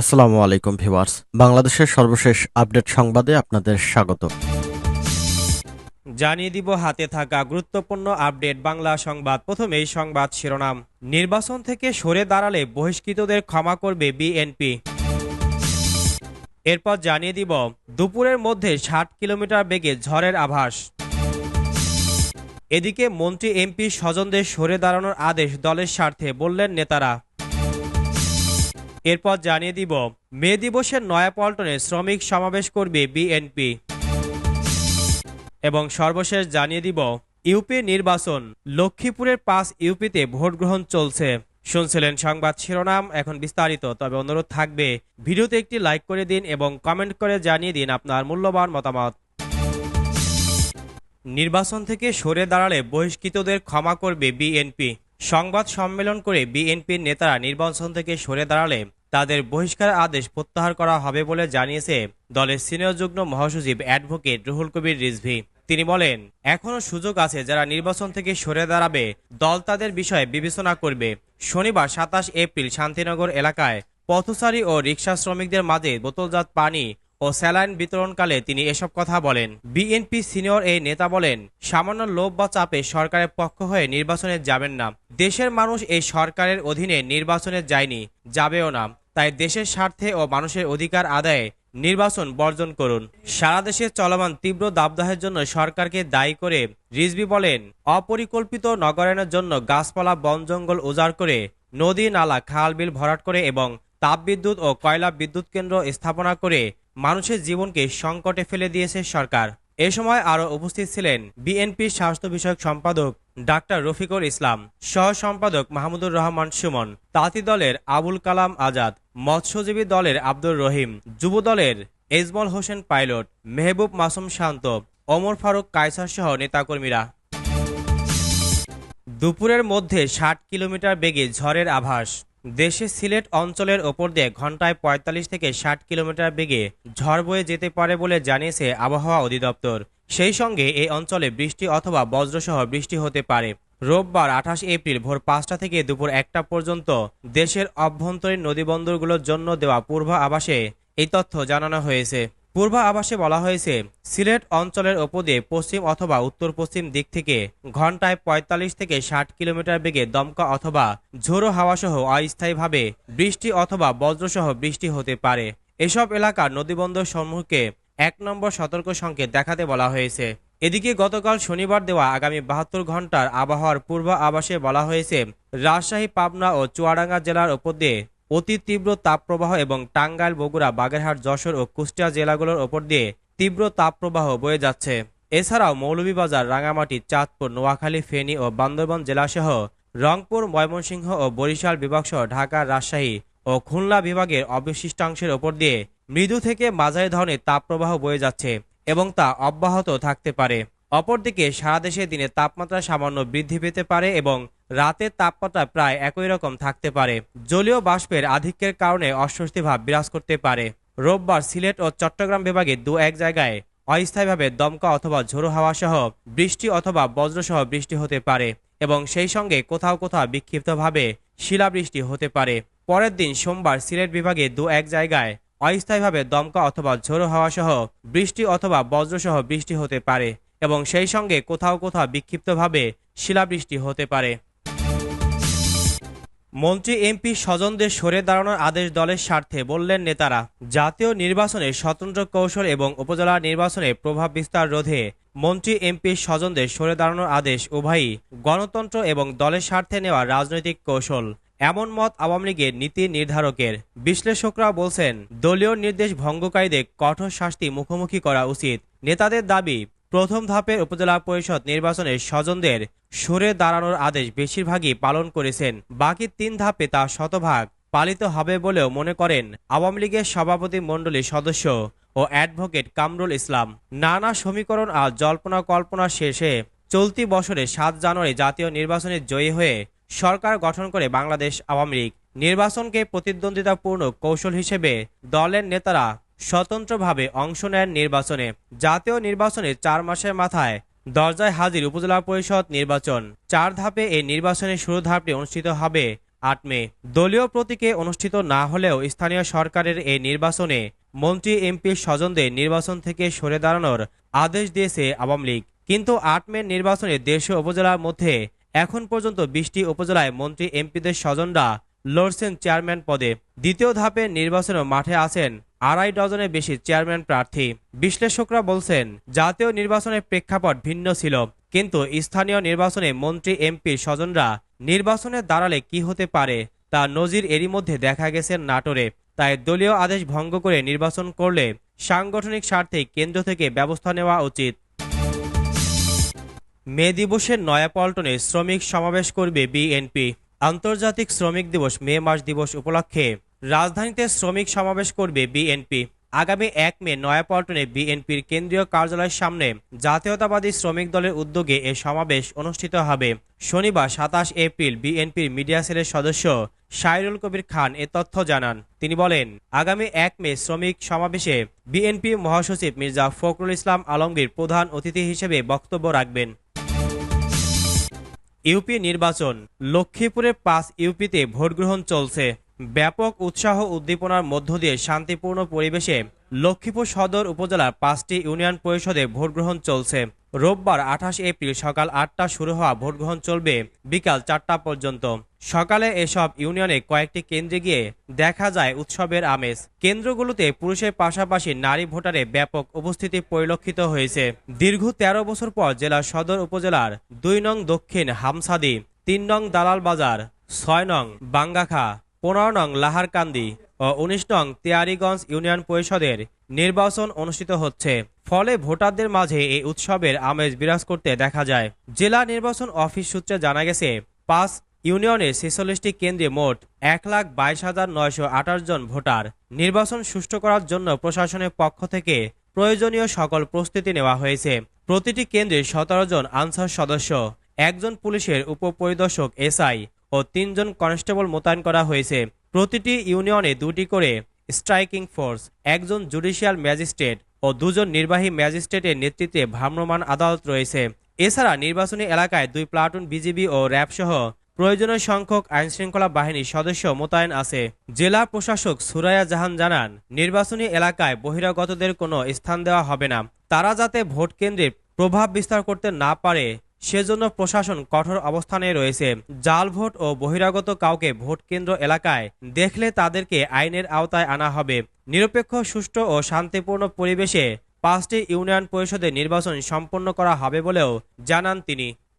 আসসালামু আলাইকুম ভিউয়ার্স। বাংলাদেশের সর্বশেষ আপডেট সংবাদে আপনাদের স্বাগত। জানিয়ে দিব হাতে থাকা গুরুত্বপূর্ণ আপডেট বাংলা সংবাদ। প্রথমেই সংবাদ শিরোনাম। নির্বাচন থেকে সরে দাঁড়ালে বহিষ্কৃতদের ক্ষমা করবে বিএনপি। এরপর জানিয়ে দিব, দুপুরের মধ্যে ষাট কিলোমিটার বেগে ঝড়ের আভাস। এদিকে মন্ত্রী এমপি স্বজনদের সরে দাঁড়ানোর আদেশ দলের স্বার্থে বললেন নেতারা। এরপর জানিয়ে দিব, মে দিবসের নয়াপল্টনে শ্রমিক সমাবেশ করবে বিএনপি। এবং সর্বশেষ জানিয়ে দিব, ইউপি নির্বাচন, লক্ষ্মীপুরের পাঁচ ইউপিতে ভোট গ্রহণ চলছে। শুনছিলেন সংবাদ শিরোনাম, এখন বিস্তারিত, তবে অনুরোধ থাকবে, ভিডিওতে একটি লাইক করে দিন এবং কমেন্ট করে জানিয়ে দিন আপনার মূল্যবান মতামত। নির্বাচন থেকে সরে দাঁড়ালে বহিষ্কৃতদের ক্ষমা করবে বিএনপি। সংবাদ সম্মেলন করে বিএনপির নেতারা নির্বাচন থেকে সরে দাঁড়ালে তাদের বহিষ্কার আদেশ প্রত্যাহার করা হবে বলে জানিয়েছে দলের সিনিয়র যুগ্ম মহাসচিব অ্যাডভোকেট রুহুল কবির রিজভি। তিনি বলেন এখনও সুযোগ আছে যারা নির্বাচন থেকে সরে দাঁড়াবে, দল তাদের বিষয়ে বিবেচনা করবে। শনিবার সাতাশ এপ্রিল শান্তিনগর এলাকায় পথচারী ও রিক্সা শ্রমিকদের মাঝে বোতলজাত পানি ও স্যালাইন বিতরণকালে তিনি এসব কথা বলেন। বিএনপি সিনিয়র এই নেতা বলেন, সামান্য লোভ বা চাপে সরকারের পক্ষ হয়ে নির্বাচনে যাবেন না। দেশের মানুষ এই সরকারের অধীনে নির্বাচনে যায়নি, যাবেও না। তাই দেশের স্বার্থে ও মানুষের অধিকার আদায়ে নির্বাচন বর্জন করুন। সারা দেশে চলমান তীব্র দাবদাহের জন্য সরকারকে দায়ী করে রিজবি বলেন, অপরিকল্পিত নগরায়নের জন্য গাছপালা, বন, জঙ্গল উজাড় করে নদী, নালা, খাল, বিল ভরাট করে এবং তাপবিদ্যুৎ ও কয়লা বিদ্যুৎ কেন্দ্র স্থাপনা করে মানুষের জীবনকে সংকটে ফেলে দিয়েছে সরকার। এ সময় আরও উপস্থিত ছিলেন বিএনপির স্বাস্থ্য বিষয়ক সম্পাদক ডাক্তার রফিকুল ইসলাম সহ সম্পাদক মাহমুদুর রহমান সুমন, তাঁতি দলের আবুল কালাম আজাদ, মৎস্যজীবী দলের আব্দুর রহিম, যুব দলের এজমল হোসেন পাইলট, মেহবুব মাসুম শান্ত, ওমর ফারুক কায়সার সহ নেতাকর্মীরা। দুপুরের মধ্যে ষাট কিলোমিটার বেগে ঝড়ের আভাস। দেশে সিলেট অঞ্চলের ওপর দিয়ে ঘন্টায় ৪৫ থেকে ষাট কিলোমিটার বেগে ঝড় বয়ে যেতে পারে বলে জানিয়েছে আবহাওয়া অধিদপ্তর। সেই সঙ্গে এই অঞ্চলে বৃষ্টি অথবা বজ্রসহ বৃষ্টি হতে পারে। রোববার আঠাশ এপ্রিল ভোর পাঁচটা থেকে দুপুর একটা পর্যন্ত দেশের অভ্যন্তরীণ নদীবন্দরগুলোর জন্য দেওয়া পূর্ব আবাসে এই তথ্য জানানো হয়েছে। পূর্ব আবাসে বলা হয়েছে, সিলেট অঞ্চলের ওপর পশ্চিম অথবা উত্তর পশ্চিম দিক থেকে ঘন্টায় ৪৫ থেকে ষাট কিলোমিটার বেগে দমকা অথবা ঝোড়ো হাওয়াসহ অস্থায়ীভাবে বৃষ্টি অথবা বজ্রসহ বৃষ্টি হতে পারে। এসব এলাকার নদীবন্দর সমূহকে এক নম্বর সতর্ক সংকেত দেখাতে বলা হয়েছে। এদিকে গতকাল শনিবার দেওয়া আগামী বাহাত্তর ঘণ্টার আবহাওয়ার পূর্ব আবাসে বলা হয়েছে, রাজশাহী, পাবনা ও চুয়াডাঙ্গা জেলার ওপর দিয়ে অতি তীব্র তাপপ্রবাহ এবং টাঙ্গাইল, বগুড়া, বাগেরহাট, যশোর ও কুষ্টিয়া জেলাগুলোর ওপর দিয়ে তীব্র তাপপ্রবাহ বয়ে যাচ্ছে। এছাড়াও মৌলভীবাজার, রাঙামাটি, চাঁদপুর, নোয়াখালী, ফেনী ও বান্দরবান জেলাসহ রংপুর, ময়মনসিংহ ও বরিশাল বিভাগসহ ঢাকা রাজশাহী ও খুলনা বিভাগের অবশিষ্টাংশের ওপর দিয়ে মৃদু থেকে মাঝারি ধরনের তাপপ্রবাহ বয়ে যাচ্ছে এবং তা অব্যাহত থাকতে পারে। অপরদিকে সারা দেশে দিনে তাপমাত্রা সামান্য বৃদ্ধি পেতে পারে এবং রাতের তাপমাত্রা প্রায় একই রকম থাকতে পারে। জলীয় বাষ্পের আধিক্যের কারণে অস্বস্তি ভাব বিরাজ করতে পারে। রোববার সিলেট ও চট্টগ্রাম বিভাগে দু এক জায়গায় অস্থায়ীভাবে দমকা অথবা ঝোড়ো হাওয়া সহ বৃষ্টি অথবা বজ্রসহ বৃষ্টি হতে পারে এবং সেই সঙ্গে কোথাও কোথাও বিক্ষিপ্তভাবে শিলাবৃষ্টি হতে পারে। পরের দিন সোমবার সিলেট বিভাগে দু এক জায়গায় অস্থায়ীভাবে দমকা অথবা ঝোড়ো হাওয়া সহ বৃষ্টি অথবা বজ্রসহ বৃষ্টি হতে পারে। এবং সেই সঙ্গে কোথাও কোথাও বিক্ষিপ্তভাবে শিলাবৃষ্টি হতে পারে। মন্ত্রী এমপি স্বজনদের সরে দাঁড়ানোর আদেশ দলের স্বার্থে বললেন নেতারা, জাতীয় নির্বাচনে স্বতন্ত্র কৌশল এবং উপজেলা নির্বাচনে প্রভাব বিস্তার রোধে মন্ত্রী এমপি স্বজনদের সরে দাঁড়ানোর আদেশ উভয়ই গণতন্ত্র এবং দলের স্বার্থে নেওয়া রাজনৈতিক কৌশল। এমন মত আওয়ামী লীগের নীতি নির্ধারকের বিশ্লেষকরা বলছেন, দলীয় নির্দেশ ভঙ্গকারীদের কঠোর শাস্তি মুখোমুখি করা উচিত। নেতাদের দাবি প্রথম ধাপের উপজেলা পরিষদ নির্বাচনে স্বজনদের সরে দাঁড়ানোর আদেশ বেশিরভাগই পালন করেছেন। বাকি তিন ধাপে তা শতভাগ পালিত হবে বলেও মনে করেন আওয়ামী লীগের সভাপতি মণ্ডলীর সদস্য ও অ্যাডভোকেট কামরুল ইসলাম। নানা সমীকরণ আর জল্পনা কল্পনা শেষে চলতি বছরে সাত জানুয়ারি জাতীয় নির্বাচনে জয়ী হয়ে সরকার গঠন করে বাংলাদেশ আওয়ামী লীগ। নির্বাচনকে প্রতিদ্বন্দ্বিতাপূর্ণ কৌশল হিসেবে দলের নেতারা স্বতন্ত্রভাবে অংশ নেন নির্বাচনে। জাতীয় নির্বাচনে চার মাসের মাথায় দরজায় হাজির উপজেলা পরিষদ নির্বাচন। চার ধাপে এই নির্বাচনের শুরু ধাপটি অনুষ্ঠিত হবে আট মে। দলীয় প্রতীকে অনুষ্ঠিত না হলেও স্থানীয় সরকারের এই নির্বাচনে মন্ত্রী, এমপির স্বজনদের নির্বাচন থেকে সরে দাঁড়ানোর আদেশ দিয়েছে আওয়ামী লীগ। কিন্তু আট মে নির্বাচনে দেড়শো উপজেলার মধ্যে এখন পর্যন্ত বিশটি উপজেলায় মন্ত্রী, এমপিদের স্বজনরা লড়ছেন চেয়ারম্যান পদে। দ্বিতীয় ধাপে নির্বাচনে মাঠে আছেন আড়াই ডজনের বেশি চেয়ারম্যান প্রার্থী। বিশ্লেষকরা বলছেন, জাতীয় নির্বাচনের প্রেক্ষাপট ভিন্ন ছিল, কিন্তু স্থানীয় নির্বাচনে মন্ত্রী, এমপির স্বজনরা নির্বাচনে দাঁড়ালে কি হতে পারে তা নজির এরই মধ্যে দেখা গেছে নাটোরে। তাই দলীয় আদেশ ভঙ্গ করে নির্বাচন করলে সাংগঠনিক স্বার্থে কেন্দ্র থেকে ব্যবস্থা নেওয়া উচিত। মে দিবসের নয়াপল্টনে শ্রমিক সমাবেশ করবে বিএনপি। আন্তর্জাতিক শ্রমিক দিবস মে মাস দিবস উপলক্ষে রাজধানীতে শ্রমিক সমাবেশ করবে বিএনপি। আগামী এক মে নয়াপল্টনে বিএনপির কেন্দ্রীয় কার্যালয়ের সামনে জাতীয়তাবাদী শ্রমিক দলের উদ্যোগে এ সমাবেশ অনুষ্ঠিত হবে। শনিবার সাতাশ এপ্রিল বিএনপির মিডিয়া সেলের সদস্য সাইরুল কবির খান এ তথ্য জানান। তিনি বলেন, আগামী এক মে শ্রমিক সমাবেশে বিএনপি মহাসচিব মির্জা ফখরুল ইসলাম আলমগীর প্রধান অতিথি হিসেবে বক্তব্য রাখবেন। ইউপি নির্বাচন লক্ষ্মীপুরের পাঁচ ইউপিতে ভোটগ্রহণ চলছে। ব্যাপক উৎসাহ উদ্দীপনার মধ্য দিয়ে শান্তিপূর্ণ পরিবেশে লক্ষ্মীপুর সদর উপজেলার পাঁচটি ইউনিয়ন পরিষদে ভোটগ্রহণ চলছে। রোববার আঠাশ এপ্রিল সকাল আটটা শুরু হওয়া ভোটগ্রহণ চলবে বিকাল চারটা পর্যন্ত। সকালে এসব ইউনিয়নে কয়েকটি কেন্দ্রে গিয়ে দেখা যায় উৎসবের আমেজ। কেন্দ্রগুলোতে পুরুষের পাশাপাশি নারী ভোটারে ব্যাপক উপস্থিতি পরিলক্ষিত হয়েছে। দীর্ঘ ১৩ বছর পর জেলার সদর উপজেলার দুই নং দক্ষিণ হামসাদি, তিন নং দালাল বাজার, ছয় নং বাঙ্গাখা পনেরো নং লাহারকান্দি ও উনিশ নং তেয়ারিগঞ্জ ইউনিয়ন পরিষদের নির্বাচন অনুষ্ঠিত হচ্ছে। ফলে ভোটারদের মাঝে এই উৎসবের আমেজ বিরাজ করতে দেখা যায়। জেলা নির্বাচন অফিস সূত্রে জানা গেছে, পাঁচ ইউনিয়নের ছেচল্লিশটি কেন্দ্রে মোট এক লাখ বাইশ হাজার নয়শো আঠাশ জন ভোটার। নির্বাচন সুষ্ঠু করার জন্য প্রশাসনের পক্ষ থেকে প্রয়োজনীয় সকল প্রস্তুতি নেওয়া হয়েছে। প্রতিটি কেন্দ্রে সতেরো জন আনসার সদস্য, একজন পুলিশের উপপরিদর্শক এসআই ও তিনজন কনস্টেবল মোতায়েন করা হয়েছে। প্রতিটি ইউনিয়নে দুটি করে স্ট্রাইকিং ফোর্স, একজন জুডিশিয়াল ম্যাজিস্ট্রেট ও দুজন নির্বাহী ম্যাজিস্ট্রেটের নেতৃত্বে ভ্রাম্যমাণ আদালত রয়েছে। এছাড়া নির্বাচনী এলাকায় দুই প্লাটুন বিজিবি ও র্যাব সহ প্রয়োজনীয় সংখ্যক আইনশৃঙ্খলা বাহিনীর সদস্য মোতায়েন আছে। জেলা প্রশাসক সুরায়া জাহান জানান, নির্বাচনী এলাকায় বহিরাগতদের কোনো স্থান দেওয়া হবে না। তারা যাতে ভোট কেন্দ্রে প্রভাব বিস্তার করতে না পারে সেজন্য প্রশাসন কঠোর অবস্থানে রয়েছে। জাল ভোট ও বহিরাগত কাউকে ভোট কেন্দ্র এলাকায় দেখলে তাদেরকে আইনের আওতায় আনা হবে। নিরপেক্ষ, সুষ্ঠু ও শান্তিপূর্ণ পরিবেশে পাঁচটি ইউনিয়ন পরিষদের নির্বাচন সম্পন্ন করা হবে বলেও জানান তিনি।